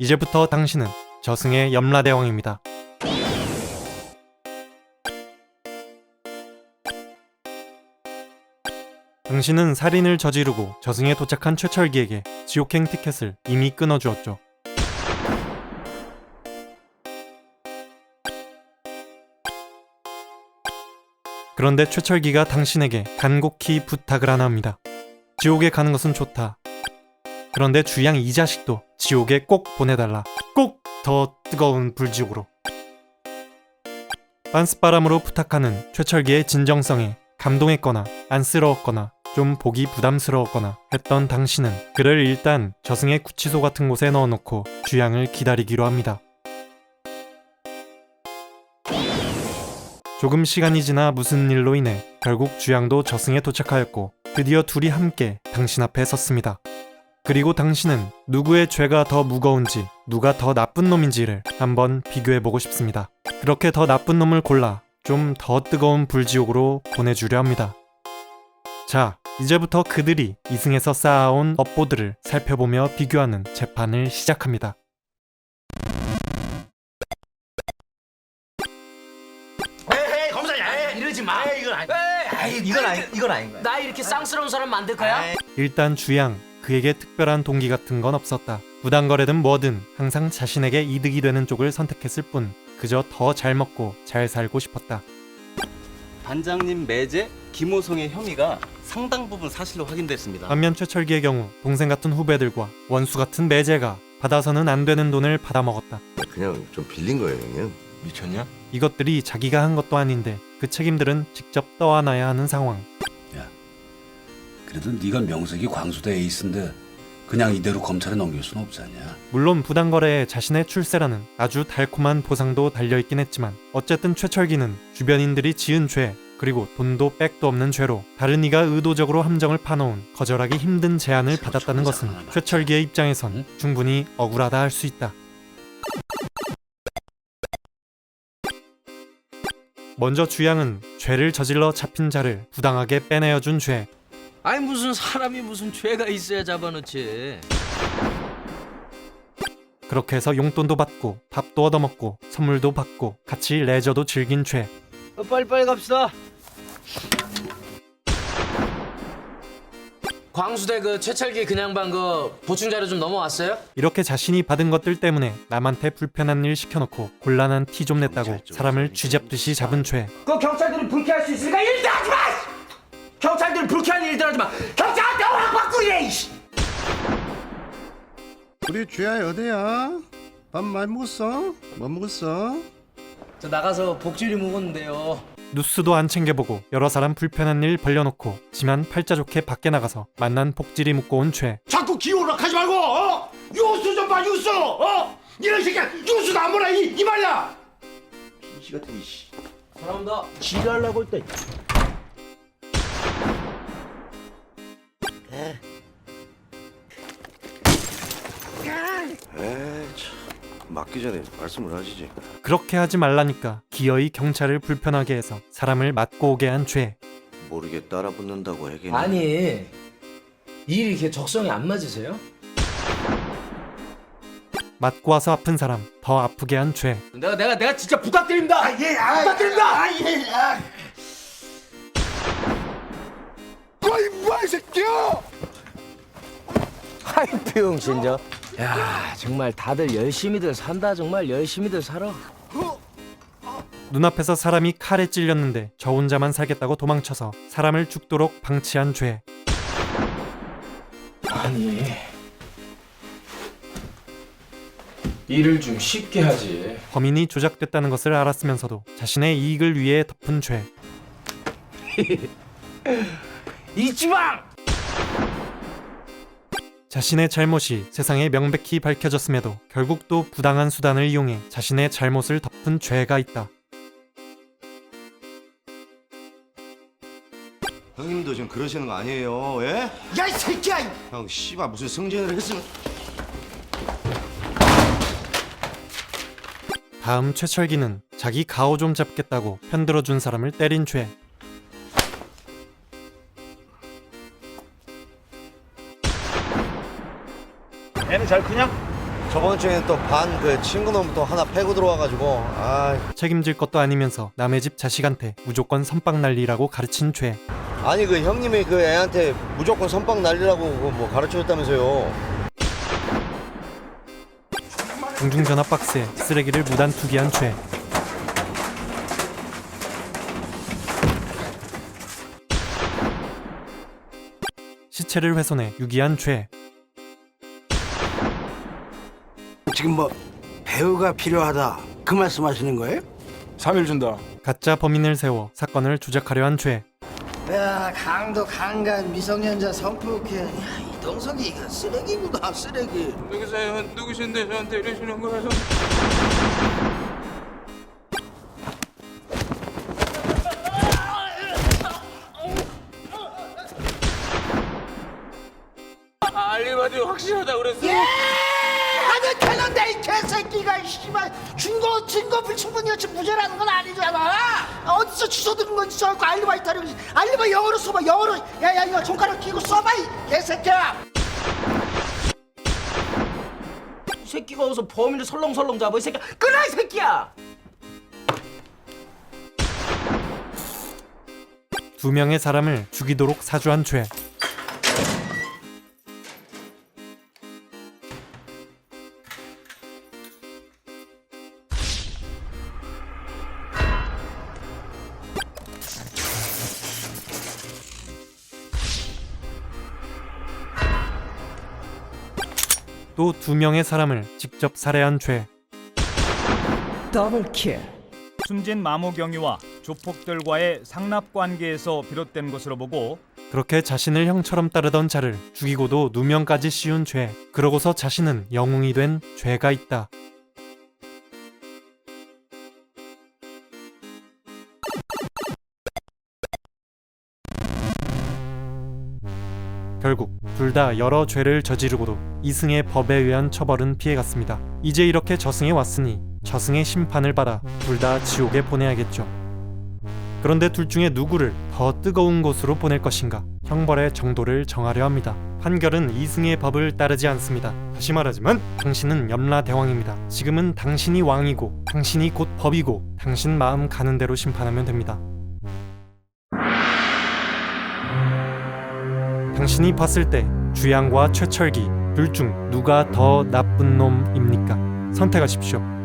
이제부터 당신은 저승의 염라대왕입니다. 당신은 살인을 저지르고 저승에 도착한 최철기에게 지옥행 티켓을 이미 끊어주었죠. 그런데 최철기가 당신에게 간곡히 부탁을 하나 합니다. 지옥에 가는 것은 좋다. 그런데 주양 이 자식도 지옥에 꼭 보내달라. 꼭 더 뜨거운 불지옥으로. 빤스바람으로 부탁하는 최철기의 진정성에 감동했거나 안쓰러웠거나 좀 보기 부담스러웠거나 했던 당신은 그를 일단 저승의 구치소 같은 곳에 넣어놓고 주양을 기다리기로 합니다. 조금 시간이 지나 무슨 일로 인해 결국 주양도 저승에 도착하였고 드디어 둘이 함께 당신 앞에 섰습니다. 그리고 당신은 누구의 죄가 더 무거운지 누가 더 나쁜 놈인지를 한번 비교해 보고 싶습니다. 그렇게 더 나쁜 놈을 골라 좀 더 뜨거운 불지옥으로 보내주려 합니다. 자, 이제부터 그들이 이승에서 쌓아온 업보들을 살펴보며 비교하는 재판을 시작합니다. 에이 검사야 에이, 이러지 마. 에이, 이건 아니 에이, 이건 아니 이건 아닌 거야 나 이렇게 쌍스러운 사람 만들 거야? 에이, 일단 주양, 그에게 특별한 동기 같은 건 없었다. 부당거래든 뭐든 항상 자신에게 이득이 되는 쪽을 선택했을 뿐 그저 더 잘 먹고 잘 살고 싶었다. 반장님 매제 김호성의 혐의가 상당 부분 사실로 확인됐습니다. 반면 최철기의 경우 동생 같은 후배들과 원수 같은 매제가 받아서는 안 되는 돈을 받아먹었다. 그냥 좀 빌린 거예요, 형님. 미쳤냐? 이것들이 자기가 한 것도 아닌데 그 책임들은 직접 떠안아야 하는 상황. 그래도 네가 명색이 광수대 에이스인데 그냥 이대로 검찰에 넘길 순 없잖냐. 물론 부당거래에 자신의 출세라는 아주 달콤한 보상도 달려있긴 했지만 어쨌든 최철기는 주변인들이 지은 죄 그리고 돈도 백도 없는 죄로 다른 이가 의도적으로 함정을 파놓은 거절하기 힘든 제안을 받았다는 것은 최철기의 입장에선 충분히 억울하다 할 수 있다. 먼저 주양은 죄를 저질러 잡힌 자를 부당하게 빼내어 준 죄 아니 무슨 사람이 무슨 죄가 있어야 잡아놓지. 그렇게 해서 용돈도 받고 밥도 얻어먹고 선물도 받고 같이 레저도 즐긴 죄 어, 빨리빨리 갑시다. 광수대 그 최철기 그냥 반그 보충 자료 좀 넘어왔어요? 이렇게 자신이 받은 것들 때문에 남한테 불편한 일 시켜놓고 곤란한 티 좀 냈다고 사람을 쥐잡듯이 잡은 죄 그 경찰들이 불쾌할 수 있으니까 일도 하지 마 경찰들이 불쾌한 일들 하지 마 경찰한테 확 바꾸래 이씨 우리 쥐야 어디야? 밥 많이 먹었어? 뭐 먹었어? 저 나가서 복지리 먹었는데요. 뉴스도 안 챙겨보고 여러 사람 불편한 일 벌려놓고 지만 팔자 좋게 밖에 나가서 만난 복지리 묶고 온 죄 자꾸 기호락하지 말고 어? 뉴스 좀 봐 뉴스 어? 이런 새끼야 뉴스도 안 보라 이, 이 말이야 이 같은 이씨 감사합니다. 지랄라고 할때 에이, 참. 맞기 전에 말씀을 하시지. 그렇게 하지 말라니까 기어이 경찰을 불편하게 해서 사람을 맞고 오게 한 죄 모르게 따라 붙는다고 하긴. 아니 일이 이렇게 적성이 안 맞으세요? 맞고 와서 아픈 사람 더 아프게 한 죄 내가 내가 내가 진짜 부탁드립니다. 아예 아, 부탁드립니다 아 예 아. 어이 뭐야 이 새끼야 아이 병신저. 야 정말 다들 열심히들 산다 정말 열심히들 살아. 눈앞에서 사람이 칼에 찔렸는데 저 혼자만 살겠다고 도망쳐서 사람을 죽도록 방치한 죄 아니 일을 좀 쉽게 하지 범인이 조작됐다는 것을 알았으면서도 자신의 이익을 위해 덮은 죄 이 지방. 자신의 잘못이 세상에 명백히 밝혀졌음에도 결국 또 부당한 수단을 이용해 자신의 잘못을 덮은 죄가 있다. 형님도 지금 그러시는 거 아니에요, 예? 야 이 새끼야 형, 씨발 무슨 승진을 했으면. 다음 최철기는 자기 가오 좀 잡겠다고 편들어준 사람을 때린 죄. 잘 크냐? 저번 주에는 또 반 그 친구 놈 또 하나 패고 들어와가지고 아 책임질 것도 아니면서 남의 집 자식한테 무조건 선빵 날리라고 가르친 죄. 아니 그 형님이 그 애한테 무조건 선빵 날리라고 그뭐 가르쳐줬다면서요 공중전화 박스에 쓰레기를 무단 투기한 죄. 시체를 훼손해 유기한 죄. 지금 뭐 배우가 필요하다 그 말씀하시는 거예요? 3일 준다. 가짜 범인을 세워 사건을 조작하려 한 죄. 야 강도 강간 미성년자 성폭행 야, 이동석이 이거 쓰레기구나 쓰레기 누구세요? 누구신데 저한테 이러시는 거예요? 알리바디 확실하다 그랬어. 아니 되는데 이 개새끼가 씨발. 증거 증거 불충분이었지 무죄라는 건 아니잖아. 어디서 주워 들은 건지 저거 알리바이 타령 알리바이 영어로 써봐 영어로. 야야 이거 손가락 끼고 써봐 이 개새끼야. 이 새끼가 어디서 범인을 설렁설렁 잡아 이 새끼야. 끊어 이 새끼야! 두 명의 사람을 죽이도록 사주한 죄. 또 두 명의 사람을 직접 살해한 죄. 숨진 마모 경위와 조폭들과의 상납 관계에서 비롯된 것으로 보고 그렇게 자신을 형처럼 따르던 자를 죽이고도 누명까지 씌운 죄. 그러고서 자신은 영웅이 된 죄가 있다. 결국 둘 다 여러 죄를 저지르고도 이승의 법에 의한 처벌은 피해갔습니다. 이제 이렇게 저승에 왔으니 저승의 심판을 받아 둘 다 지옥에 보내야겠죠. 그런데 둘 중에 누구를 더 뜨거운 곳으로 보낼 것인가? 형벌의 정도를 정하려 합니다. 판결은 이승의 법을 따르지 않습니다. 다시 말하지만 당신은 염라대왕입니다. 지금은 당신이 왕이고 당신이 곧 법이고 당신 마음 가는 대로 심판하면 됩니다. 당신이 봤을 때 주양과 최철기 둘 중 누가 더 나쁜 놈입니까? 선택하십시오.